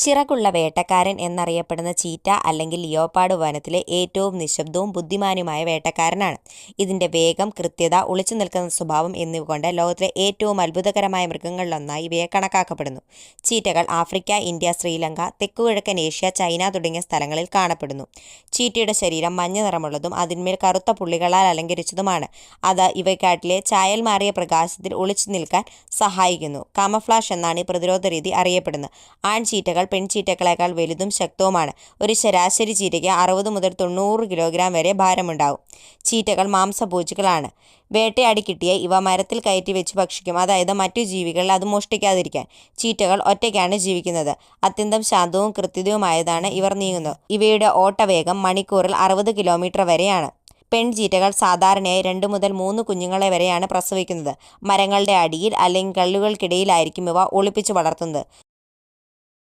ചിറകുള്ള വേട്ടക്കാരൻ എന്നറിയപ്പെടുന്ന ചീറ്റ അല്ലെങ്കിൽ ലിയോപാഡ് വനത്തിലെ ഏറ്റവും നിശബ്ദവും ബുദ്ധിമാനുമായ വേട്ടക്കാരനാണ്. ഇതിന്റെ വേഗം, കൃത്യത, ഒളിച്ചു നിൽക്കുന്ന സ്വഭാവം എന്നിവ കൊണ്ട് ലോകത്തിലെ ഏറ്റവും അത്ഭുതകരമായ മൃഗങ്ങളിലൊന്നായി ഇവയെ കണക്കാക്കപ്പെടുന്നു. ചീറ്റകൾ ആഫ്രിക്ക, ഇന്ത്യ, ശ്രീലങ്ക, തെക്കുകിഴക്കൻ ഏഷ്യ, ചൈന തുടങ്ങിയ സ്ഥലങ്ങളിൽ കാണപ്പെടുന്നു. ചീറ്റയുടെ ശരീരം മഞ്ഞ നിറമുള്ളതും അതിന്മേൽ കറുത്ത പുള്ളികളാൽ അലങ്കരിച്ചതുമാണ്. അത് ഇവയ്ക്കാട്ടിലെ ചായൽ മാറിയ പ്രകാശത്തിൽ ഒളിച്ചു നിൽക്കാൻ സഹായിക്കുന്നു. കാമഫ്ലാഷ് എന്നാണ് ഈ പ്രതിരോധ രീതി അറിയപ്പെടുന്നത്. ആൺചീറ്റകൾ പെൺചീറ്റകളേക്കാൾ വലുതും ശക്തവുമാണ്. ഒരു ശരാശരി ചീറ്റയ്ക്ക് അറുപത് മുതൽ തൊണ്ണൂറ് കിലോഗ്രാം വരെ ഭാരമുണ്ടാവും ചീറ്റകൾ മാംസഭോജികളാണ്. വേട്ടയാടി കിട്ടിയ ഇവ മരത്തിൽ കയറ്റി വെച്ച് ഭക്ഷിക്കും, അതായത് മറ്റു ജീവികൾ അത് മോഷ്ടിക്കാതിരിക്കാൻ. ചീറ്റകൾ ഒറ്റയ്ക്കാണ് ജീവിക്കുന്നത്. അത്യന്തം ശാന്തവും കൃത്യതയുമായതാണ് ഇവർ നീങ്ങുന്നത്. ഇവയുടെ ഓട്ടവേഗം മണിക്കൂറിൽ അറുപത് കിലോമീറ്റർ വരെയാണ്. പെൺചീറ്റകൾ സാധാരണയായി രണ്ട് മുതൽ മൂന്ന് കുഞ്ഞുങ്ങളെ വരെയാണ് പ്രസവിക്കുന്നത്. മരങ്ങളുടെ അടിയിൽ അല്ലെങ്കിൽ കല്ലുകൾക്കിടയിലായിരിക്കും ഇവ ഒളിപ്പിച്ചു വളർത്തുന്നത്.